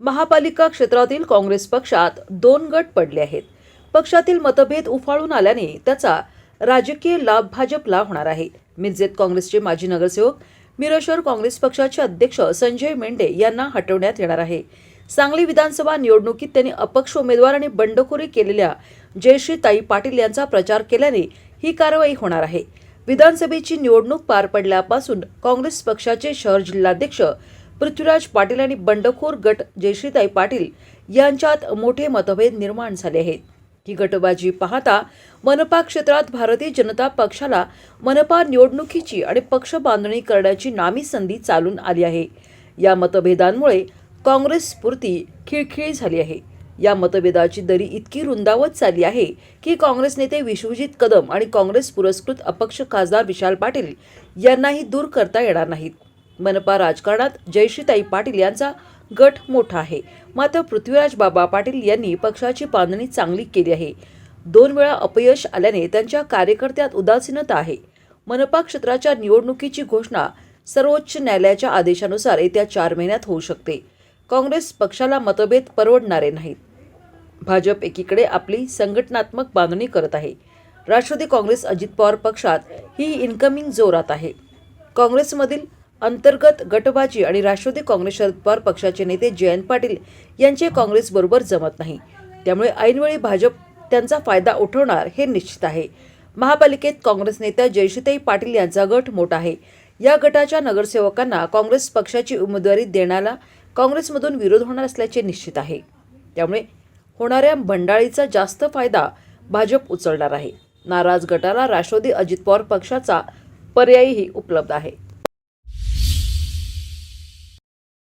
महापालिका क्षेत्रातील काँग्रेस पक्षात दोन गट पडले आहेत. पक्षातील मतभेद उफाळून आल्याने त्याचा राजकीय लाभ भाजपला होणार आहे. मिरजेत काँग्रेसचे माजी नगरसेवक मिरेश्वर काँग्रेस पक्षाचे अध्यक्ष संजय मेंढे यांना हटवण्यात येणार आहे. सांगली विधानसभा निवडणुकीत त्यांनी अपक्ष उमेदवार आणि बंडखोरी केलेल्या जयश्रीताई पाटील यांचा प्रचार केल्याने ही कारवाई होणार आहे. विधानसभेची निवडणूक पार पडल्यापासून काँग्रेस पक्षाचे शहर जिल्हाध्यक्ष पृथ्वीराज पाटील आणि बंडखोर गट जयश्रीताई पाटील यांच्यात मोठे मतभेद निर्माण झाले आहेत. ही गटबाजी पाहता मनपा क्षेत्रात भारतीय जनता पक्षाला मनपा निवडणुकीची आणि पक्ष बांधणी करण्याची नामी संधी चालून आली आहे. या मतभेदांमुळे काँग्रेस स्फूर्ती खिळखिळी झाली आहे. या मतभेदाची दरी इतकी रुंदावत चालली आहे की काँग्रेस नेते विश्वजित कदम आणि काँग्रेस पुरस्कृत अपक्ष खासदार विशाल पाटील यांनाही दूर करता येणार नाहीत. मनपा राजकारणात जयश्रीताई पाटील यांचा गट मोठा आहे. मात्र पृथ्वीराज बाबा पाटील यांनी पक्षाची बांधणी चांगली केली आहे. दोन वेळा अपयश आल्याने त्यांच्या कार्यकर्त्यात उदासीनता आहे. मनपा क्षेत्राच्या निवडणुकीची घोषणा सर्वोच्च न्यायालयाच्या आदेशानुसार येत्या चार महिन्यात होऊ शकते. काँग्रेस पक्षाला मतभेद परवडणारे नाहीत. भाजप एकीकडे आपली संघटनात्मक बांधणी करत आहे. राष्ट्रवादी काँग्रेस अजित पवार पक्षात ही इन्कमिंग जोरात आहे. काँग्रेसमधील अंतर्गत गटबाजी आणि राष्ट्रवादी काँग्रेस शरद पवार पक्षाचे नेते जयंत पाटील यांचे काँग्रेसबरोबर जमत नाही. त्यामुळे ऐनवेळी भाजप त्यांचा फायदा उठवणार हे निश्चित आहे. महापालिकेत काँग्रेस नेत्या जयश्रीताई पाटील यांचा गट मोठा आहे. या गटाच्या नगरसेवकांना काँग्रेस पक्षाची उमेदवारी देण्याला काँग्रेसमधून विरोध होणार असल्याचे निश्चित आहे. त्यामुळे होणाऱ्या भंडाळीचा जास्त फायदा भाजप उचलणार आहे. नाराज गटाला राष्ट्रवादी अजित पवार पक्षाचा पर्यायही उपलब्ध आहे.